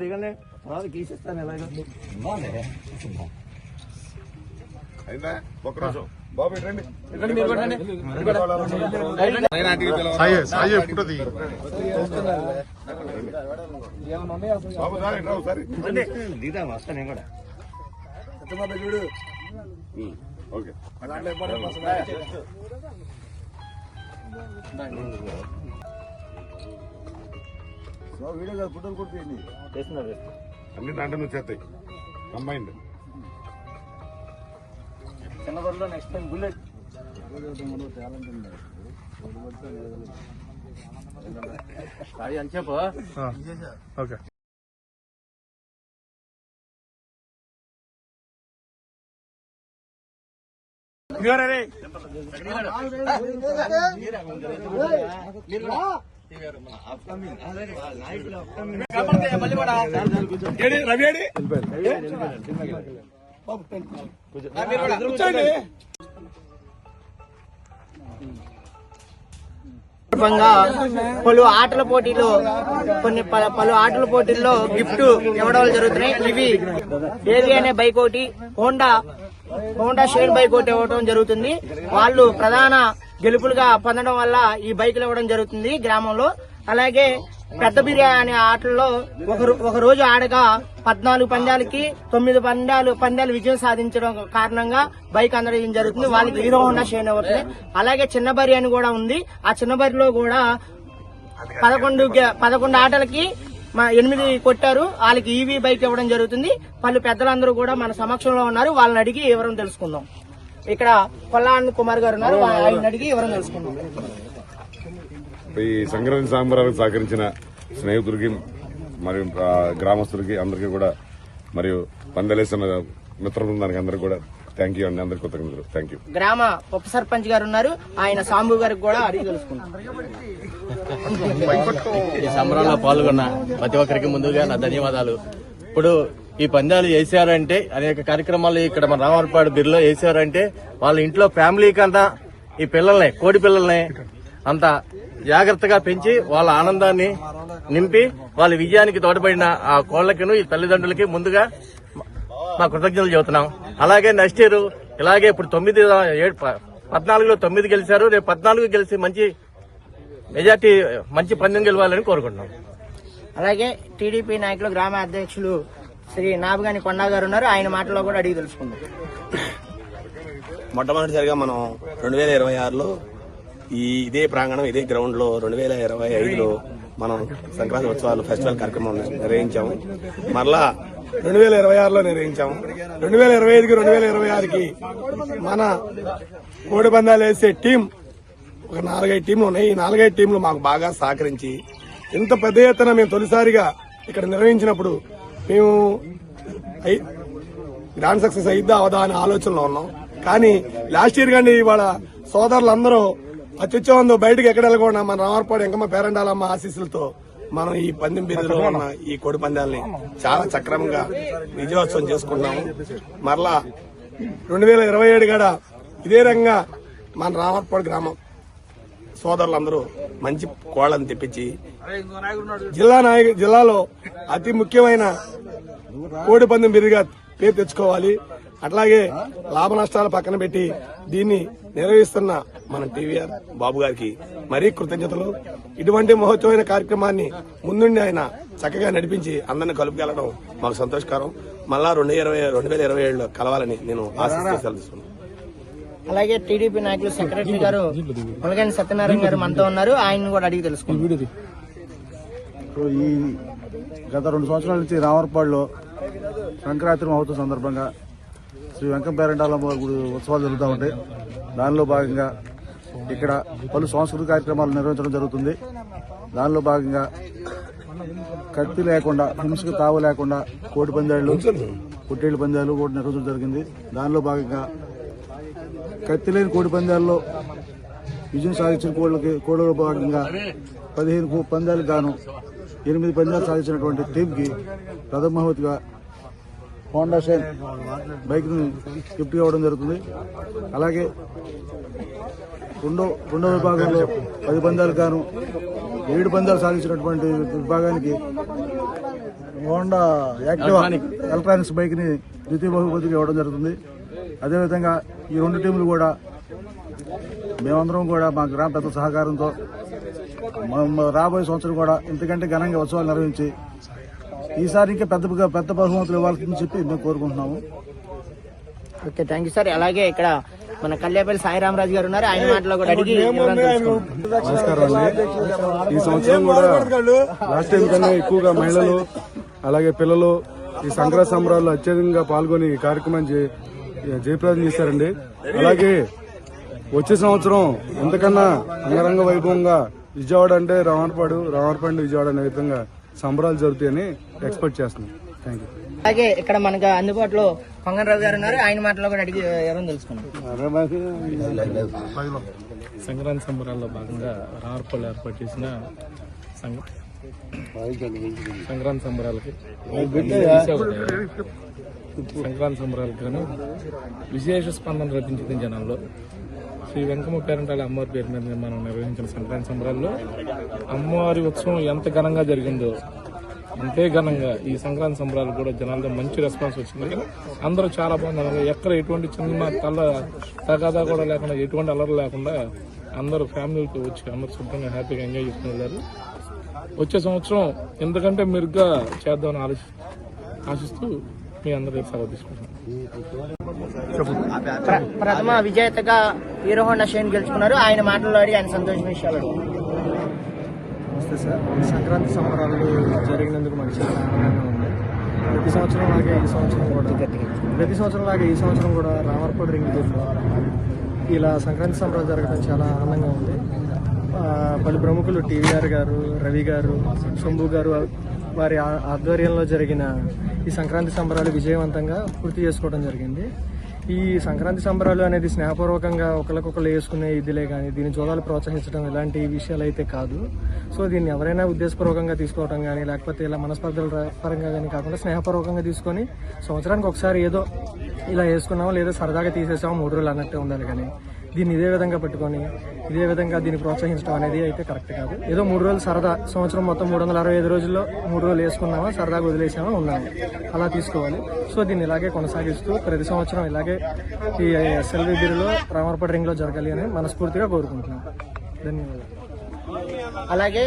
దిగండి బాగా గీసిస్తాను ఎలాగో అయిందా బాబు రండి వస్తాను నేను కూడా ఉమ్, ఓకే చేస్తున్నారు అన్ని దాంట్లో నుంచి వస్తాయి. కంబైండ్ చిన్న రోజుల్లో నెక్స్ట్ టైం బుల్లెట్ సాయి అని చెప్పు. ఓకే. సందర్భంగా పలు ఆటల పోటీలు కొన్ని పలు ఆటల పోటీల్లో గిఫ్ట్ ఇవ్వడం జరుగుతున్నాయి. ఇవి ఏవి అనే బైక్ ఒకటి హోండా హోండా షేన్ బైక్ ఒకటి ఇవ్వడం జరుగుతుంది. వాళ్ళు ప్రధాన గెలుపులుగా పొందడం వల్ల ఈ బైకులు ఇవ్వడం జరుగుతుంది గ్రామంలో. అలాగే పెద్ద బిర్యానీ అనే ఆటల్లో ఒక రోజు ఆడగా పద్నాలుగు పందాలకి తొమ్మిది పందాలు పందాలు విజయం సాధించడం కారణంగా బైక్ అందడం జరుగుతుంది. వాళ్ళకి హీరో హోండా షేన్ అవుతుంది అలాగే చిన్న బరి అని కూడా ఉంది. ఆ చిన్న బరిలో కూడా పదకొండు పదకొండు ఆటలకి మా ఎనిమిది కొట్టారు. వాళ్ళకి ఈవీ బైక్ ఇవ్వడం జరుగుతుంది. వాళ్ళు పెద్దలందరూ కూడా మన సమక్షంలో ఉన్నారు. వాళ్ళని అడిగి వివరం తెలుసుకుందాం. ఇక్కడ కొల్లాన్ కుమార్ గారు ఉన్నారు. ఆయన అడిగి వివరం తెలుసుకుందాం. ఈ సంక్రాంతి సాంబరాలకు సహకరించిన స్నేహితులకి మరియు గ్రామస్తులకి అందరికీ కూడా మరియు పందలేసిన మిత్ర బృందానికి అందరికీ కూడా థ్యాంక్ యూ అండి అందరికీ కృతజ్ఞతలు థ్యాంక్ యూ గ్రామ ఉప సర్పంచ్ గారు ఉన్నారు. ఆయన సాంబు గారికి కూడా అడిగి తెలుసుకుందాం. ఈ సంబరంలో పాల్గొన్న ప్రతి ఒక్కరికి ముందుగా నా ధన్యవాదాలు. ఇప్పుడు ఈ పందాలు వేసారంటే అనేక కార్యక్రమాలు ఇక్కడ మన రామర్పాడు బిర్లో వేసారంటే వాళ్ళ ఇంట్లో ఫ్యామిలీ కన్నా ఈ పిల్లల్ని కోడి పిల్లల్ని అంత జాగ్రత్తగా పెంచి వాళ్ళ ఆనందాన్ని నింపి వాళ్ళ విజయానికి తోడ్పడిన ఆ కోళ్ళకిను ఈ తల్లిదండ్రులకి ముందుగా మా కృతజ్ఞతలు చెబుతున్నాం. అలాగే నెక్స్ట్ ఇయర్ ఇలాగే ఇప్పుడు తొమ్మిది ఏడు పద్నాలుగులో తొమ్మిది గెలిచారు రేపు పద్నాలుగు గెలిచి మంచి మెజార్టీ మంచి పందెం గెలవాలని కోరుకుంటున్నాం. అలాగే టీడీపీ నాయకులు గ్రామ అధ్యక్షులు శ్రీ నాబగాని కొండా గారు ఉన్నారు. ఆయన మాటలో కూడా అడిగి తెలుసుకుందాం. మొట్టమొదటిసారిగా మనం రెండు వేల ఇరవై ఆరులో ఈ ఇదే ప్రాంగణం ఇదే గ్రౌండ్లో రెండు వేల ఇరవై ఐదులో మనం సంక్రాంతి ఉత్సవాలు ఫెస్టివల్ కార్యక్రమం నిర్వహించాము. మరలా రెండు వేల ఇరవై ఆరులో నిర్వహించాము. రెండు వేల ఇరవై ఐదుకి రెండు వేల ఇరవై ఆరుకి మన కోడి పందాలు వేసే టీం ఒక నాలుగైదు టీంలు ఉన్నాయి. ఈ నాలుగైదు టీంలు మాకు బాగా సహకరించి ఇంత పెద్ద ఎత్తున మేము తొలిసారిగా ఇక్కడ నిర్వహించినప్పుడు మేము ఐ- గ్రాండ్ సక్సెస్ అయిద్దా అవదా అనే ఆలోచనలో ఉన్నాం. కానీ లాస్ట్ ఇయర్ కానీ ఇవాళ సోదరులందరూ అత్యుత్సవంతో బయటకు ఎక్కడ వెళ్ళకుండా మన రామర్పాడు ఎంకమ్మ పేరండాలమ్మ ఆశీస్సులతో మనం ఈ పందెం బిందులో ఉన్న ఈ కోడి పందాలని చాలా సక్రమంగా విజయోత్సవం చేసుకున్నాము మరలా రెండు వేల ఇరవై ఏడు గడ ఇదే రంగా మన రామర్పాడు గ్రామం సోదరులందరూ మంచి కోళ్ళను తెప్పించి జిల్లా నాయక జిల్లాలో అతి ముఖ్యమైన కోడి పందెం బిరిగా పేరు తెచ్చుకోవాలి. అట్లాగే లాభ నష్టాలు పక్కన పెట్టి దీన్ని నిర్వహిస్తున్న మన టీవీఆర్ బాబు గారికి మరీ కృతజ్ఞతలు. ఇటువంటి మహోత్సవమైన కార్యక్రమాన్ని ముందుండి ఆయన చక్కగా నడిపించి అందరిని కలుపుకెళ్ళడం మాకు సంతోషకరం. మళ్ళా రెండు ఇరవై రెండు వేల ఇరవై ఏడులో కలవాలని నేను ఆశిస్తూ సెలవుస్తున్నాను. అలాగే టీడీపీ నాయకులు సెక్రటరీ గారు ములగాని సత్యనారాయణ గారు మనతో ఉన్నారు. ఆయన కూడా అడిగి తెలుసుకుందాం. ఇప్పుడు ఈ గత రెండు సంవత్సరాల నుంచి రామర్పాడులో సంక్రాంతి మహోత్సవం సందర్భంగా శ్రీ వెంకంపేరంటాలమ్మ గుడి ఉత్సవాలు జరుగుతూ ఉంటాయి. దానిలో భాగంగా ఇక్కడ పలు సాంస్కృతిక కార్యక్రమాలు నిర్వహించడం జరుగుతుంది. దానిలో భాగంగా కత్తి లేకుండా హింసకు తావు లేకుండా కోడి పందాలు పొట్టేళ్ళ పందాలు కూడా నిర్వహించడం జరిగింది. దానిలో భాగంగా కత్తి లేని కోడి పందాల్లో విజయం సాధించిన కోళ్ళకి కోళ్ళలో భాగంగా పదిహేను కో- పందాలకు గాను ఎనిమిది పందాలు సాధించినటువంటి టీంకి ప్రథమ హోండా షైన్ బైక్ని గిఫ్ట్ ఇవ్వడం జరుగుతుంది. అలాగే రెండో రెండో విభాగంలో పది పందాలు గాను ఏడు పందాలు సాధించినటువంటి విభాగానికి హోండా యాక్టివా ఎలక్ట్రానిక్స్ బైక్ని ద్వితీయ బహుమతిగా ఇవ్వడం జరుగుతుంది. అదేవిధంగా ఈ రెండు టీంలు కూడా మేమందరం కూడా మా గ్రామ పెద్దల సహకారంతో రాబోయే సంవత్సరం కూడా ఇంతకంటే ఘనంగా ఉత్సవాలు నిర్వహించి ఈసారి ఇంకా పెద్ద పెద్ద బహుమతులు ఇవ్వాలని చెప్పి మేము కోరుకుంటున్నాము. Okay thank you sir. అలాగే ఇక్కడ మన కల్లేపల్లి సాయిరామరాజు గారు ఉన్నారు. ఆయన మాటలో కూడా అడిగి వివరాలు తెలుసుకుందాం. నమస్కారం అండి. ఈ సంవత్సరం కూడా లాస్ట్ టైం కన్నా ఎక్కువగా మహిళలు అలాగే పిల్లలు ఈ సంక్రాంతి సంబరాల్లో అత్యధికంగా పాల్గొని ఈ కార్యక్రమం జయ- జయప్రదం చేశారండి. అలాగే వచ్చే సంవత్సరం ఇంతకన్నా అంగరంగ వైభవంగా విజయవాడ అంటే రామర్పాడు రామర్పాడు విజయవాడ అనే విధంగా సంబరాలు జరుగుతాయని ఎక్స్పెక్ట్ చేస్తున్నాం. థ్యాంక్ యూ అలాగే ఇక్కడ మనకు అందుబాటులో రావు గారు ఉన్నారు. ఆయన మాటలో కూడా అడిగి ఎవరైనా తెలుసుకున్నాం సంక్రాంతి సంబరాల్లో భాగంగా రావర్పల్లి ఏర్పాటు చేసిన సంక్రాంతి సంబరాలకి సంక్రాంతి సంబరాలకు గాను విశేష స్పందన రప్పించింది జనాల్లో. శ్రీ వెంకమ్మ పేరంటాల అమ్మవారి పేరు మీద మనం నిర్వహించిన సంక్రాంతి సంబరాల్లో అమ్మవారి ఉత్సవం ఎంత ఘనంగా జరిగిందో అంతే ఘనంగా ఈ సంక్రాంతి సంబరాలు కూడా జనాల్లో మంచి రెస్పాన్స్ వచ్చింది. అందరూ చాలా బాగున్నారు. ఎక్కడ ఎటువంటి చిన్న తల్ల తగాదా కూడా లేకుండా ఎటువంటి అలర్ లేకుండా అందరూ ఫ్యామిలీతో వచ్చి అందరూ శుభ్రంగా హ్యాపీగా ఎంజాయ్ చేసుకుని వెళ్ళారు. వచ్చే సంవత్సరం ఎందుకంటే మెరుగ్గా చేద్దామని ఆలోచి ఆశిస్తూ మీ అందరి సెలవు ప్రథమ విజేతగా హీరో హోండా షైన్ గెలుచుకున్నారు. ఆయన మాటల్లో అడిగి ఆయన సంతోషం విషయాలు. నమస్తే సార్. ఈ సంక్రాంతి సంబరాలు జరిగినందుకు ఆనందంగా ఉంది. ప్రతి సంవత్సరం లాగే ఈ సంవత్సరం కూడా ప్రతి సంవత్సరం లాగే ఈ సంవత్సరం కూడా రామర్పూడి రింగ్ ఇలా సంక్రాంతి సంబరాలు జరగడం చాలా ఆనందంగా ఉంది. ఆ, పలు ప్రముఖులు టీవీఆర్ గారు రవి గారు శంభు గారు వారి ఆ- ఆధ్వర్యంలో జరిగిన ఈ సంక్రాంతి సంబరాలు విజయవంతంగా పూర్తి చేసుకోవడం జరిగింది. ఈ సంక్రాంతి సంబరాలు అనేది స్నేహపూర్వకంగా ఒకరికొకరు వేసుకునే ఇదిలే కానీ దీని జోదాలు ప్రోత్సహించడం ఇలాంటి విషయాలు అయితే కాదు. సో దీన్ని ఎవరైనా ఉద్దేశపూర్వకంగా తీసుకోవడం కానీ లేకపోతే ఇలా మనస్పర్ధల పరంగా కానీ కాకుండా స్నేహపూర్వకంగా తీసుకొని సంవత్సరానికి ఒకసారి ఏదో ఇలా వేసుకున్నామో లేదా సరదాగా తీసేసామో మూడు రోజులు అన్నట్టే ఉండాలి కానీ దీన్ని ఇదే విధంగా పట్టుకొని ఇదే విధంగా దీన్ని ప్రోత్సహించడం అనేది అయితే కరెక్ట్ కాదు. ఏదో మూడు రోజులు సరదా సంవత్సరం మొత్తం మూడు వందల అరవై ఐదు రోజుల్లో మూడు రోజులు వేసుకున్నామా సరదాగా వదిలేసామా ఉన్నాము. అలా తీసుకోవాలి. సో దీన్ని ఇలాగే కొనసాగిస్తూ ప్రతి సంవత్సరం ఇలాగే ఈ ఎస్ఎల్వి బిరులో రామర్పడి రింగ్లో జరగాలి అని మనస్ఫూర్తిగా కోరుకుంటున్నాం. ధన్యవాదాలు. అలాగే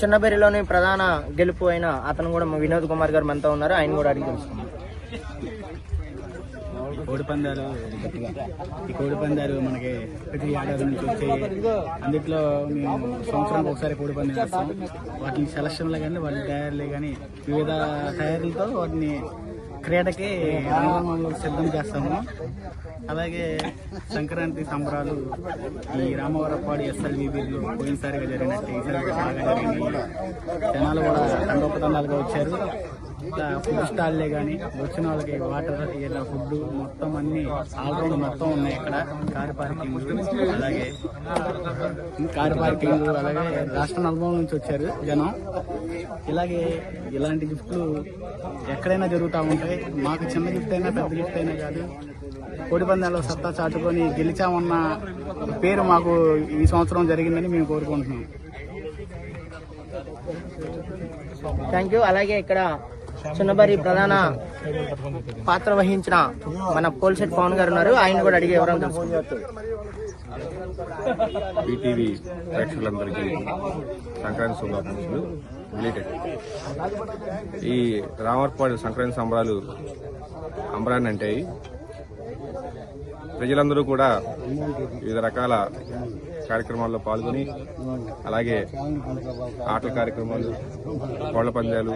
చిన్నబెరిలోని ప్రధాన గెలుపు అయిన అతను కూడా వినోద్ కుమార్ గారు మనతో ఉన్నారు. ఆయన కూడా అడిగి తెలుసుకున్నాం కోడి పందాలు ఈ కోడి పందాలు మనకి ప్రతి ఏడాది నుంచి వచ్చాయి. అందుట్లో మేము సంవత్సరానికి ఒకసారి కోడి పందాలు వేస్తాం వాటిని సెలక్షన్లు కానీ వాటి తయారీలు కానీ వివిధ తయారీలతో వాటిని క్రీడకి రంగంలో సిద్ధం చేస్తాము. అలాగే సంక్రాంతి సంబరాలు ఈ రామవరపాడు ఎస్ఎల్విబిలో పోయినసారిగా జరిగినట్టు ఈసారి బాగా జరిగింది జనాలు కూడా తండోపతండాలుగా వచ్చారు. ఫుడ్ స్టాల్లే కానీ వచ్చిన వాళ్ళకి వాటర్ ఇలా ఫుడ్ మొత్తం అన్ని ఆల్రౌండ్ మొత్తం ఉన్నాయి ఇక్కడ. కార్ పార్కింగ్ అలాగే కార్ పార్కింగ్ అలాగే రాష్ట్ర నలుమూల నుంచి వచ్చారు జనం. ఇలాగే ఇలాంటి గిఫ్ట్లు ఎక్కడైనా జరుగుతూ ఉంటాయి. మాకు చిన్న గిఫ్ట్ అయినా పెద్ద గిఫ్ట్ అయినా కాదు. కోడి పందాల్లో సత్తా చాటుకొని గెలిచామన్న పేరు మాకు ఈ సంవత్సరం జరిగిందని మేము కోరుకుంటున్నాం. థ్యాంక్ యూ అలాగే ఇక్కడ చిన్నబరి ప్రధాన పాత్ర వహించిన మన పోల్సెట్ పవన్ గారు ఉన్నారు. ఆయన కూడా అడిగి ఎవరైనా ఈటీవీ ప్రేక్షకులందరికీ సంక్రాంతి శుభాకాంక్షలు. రిలేటెడ్ ఈ రామర్పాడు సంక్రాంతి సంబరాలు అంబరాన్ని అంటే ప్రజలందరూ కూడా వివిధ రకాల కార్యక్రమాల్లో పాల్గొని అలాగే ఆటల కార్యక్రమాలు కోళ్ళ పందాలు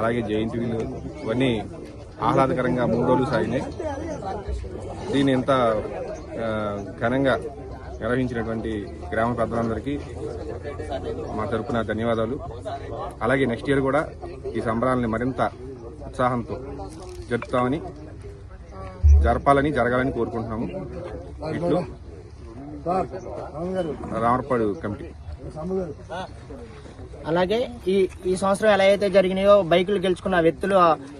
అలాగే జయంతిలు ఇవన్నీ ఆహ్లాదకరంగా మూడు రోజులు సాగినాయి. దీన్ని ఇంత ఘనంగా నిర్వహించినటువంటి గ్రామ పెద్దలందరికీ మా తరపున ధన్యవాదాలు. అలాగే నెక్స్ట్ ఇయర్ కూడా ఈ సంబరాలని మరింత ఉత్సాహంతో జరుపుతామని జరపాలని జరగాలని కోరుకుంటున్నాము. ఇట్లు. రామర్పాడు కమిటీ. అలాగే ఈ ఈ సంవత్సరం ఎలా అయితే జరిగినాయో బైకులు గెలుచుకున్న వ్యక్తులు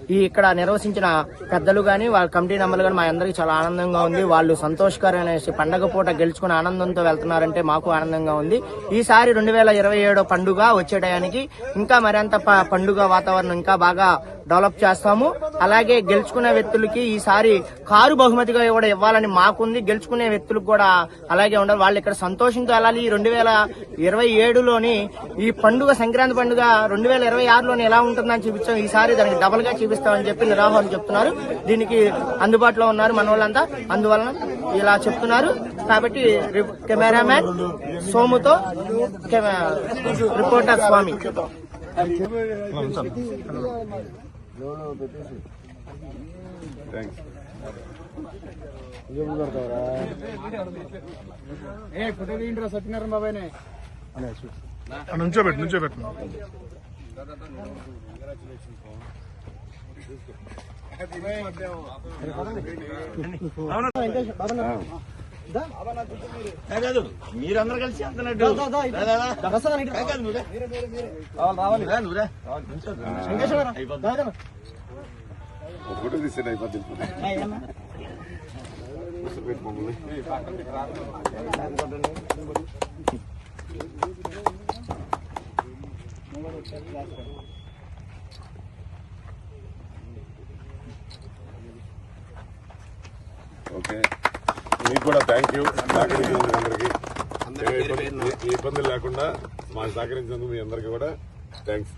ఈ ఇక్కడ నిర్వహించిన పెద్దలు గాని వాళ్ళ కమిటీ మెంబర్లు గాని మా అందరికి చాలా ఆనందంగా ఉంది. వాళ్ళు సంతోషకరమైన పండగ పూట గెలుచుకున్న ఆనందంతో వెళ్తున్నారంటే మాకు ఆనందంగా ఉంది. ఈసారి రెండు వేల ఇరవై ఏడో పండుగ వచ్చే టయానికి ఇంకా మరింత ప- పండుగ వాతావరణం ఇంకా బాగా డెవలప్ చేస్తాము. అలాగే గెలుచుకునే వ్యక్తులకి ఈసారి కారు బహుమతిగా కూడా ఇవ్వాలని మాకుంది. గెలుచుకునే వ్యక్తులకు కూడా అలాగే ఉండాలి. వాళ్ళు ఇక్కడ సంతోషంతో వెళ్ళాలి. ఈ రెండు వేల ఇరవై ఏడులోని ఈ పండుగ సంక్రాంతి పండుగ రెండు వేల ఇరవై ఆరులోని ఎలా ఉంటుందని చూపించాం. ఈసారి దానికి డబుల్గా చూపిస్తామని చెప్పి నిర్వాహకులు చెప్తున్నారు. దీనికి అందుబాటులో ఉన్నారు మన వాళ్ళంతా. అందువలన ఇలా చెప్తున్నారు. కాబట్టి కెమెరామ్యాన్ సోముతో రిపోర్టర్ స్వామి. థ్యాంక్స్ సత్యనారాయణ బాబాయ్నే నుంచోబెట్టు నుంచోబెట్టు మీరందరూ కలిసి అంతనట్టు రావాలి. Photo okay. మీకు కూడా థ్యాంక్ యూ సహకరించినందుకు అందరికి. ఇబ్బందులు లేకుండా మాకు సహకరించినందుకు మీ అందరికీ కూడా థ్యాంక్స్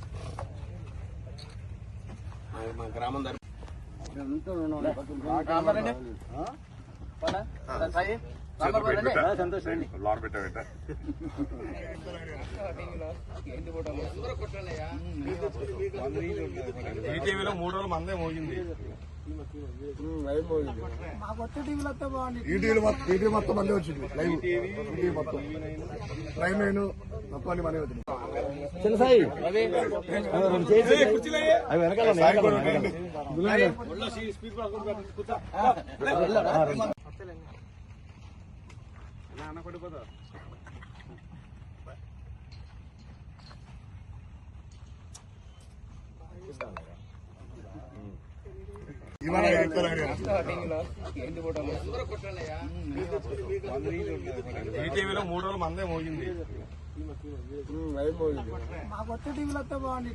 మా గ్రామం తరఫున లార్ పెట్టా పెట్టా ఈటీవీలో మూడు రోజులు మందే మోగింది. ఈటీవీ మొత్తం ఈటీవీ మొత్తం మళ్ళీ వచ్చింది లైవ్ ఈటీవీ మొత్తం ప్రైమ్ లైన్ మనీ వచ్చింది ఈటీవీలో మూడు రోజులు మందే మోగింది.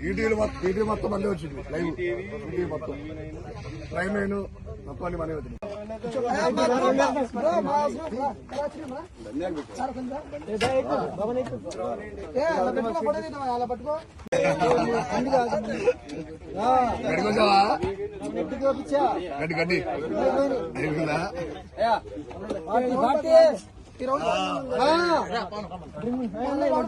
ఈటీవీ మొత్తం ఈటీవీ మొత్తం మళ్ళీ వచ్చింది. లైవ్. ఈటీవీ మొత్తం. ప్రైమ్ లైన్ మనీ వచ్చింది. గడ్డి గడ్డి అయిపోయిందా ఈ రౌండ్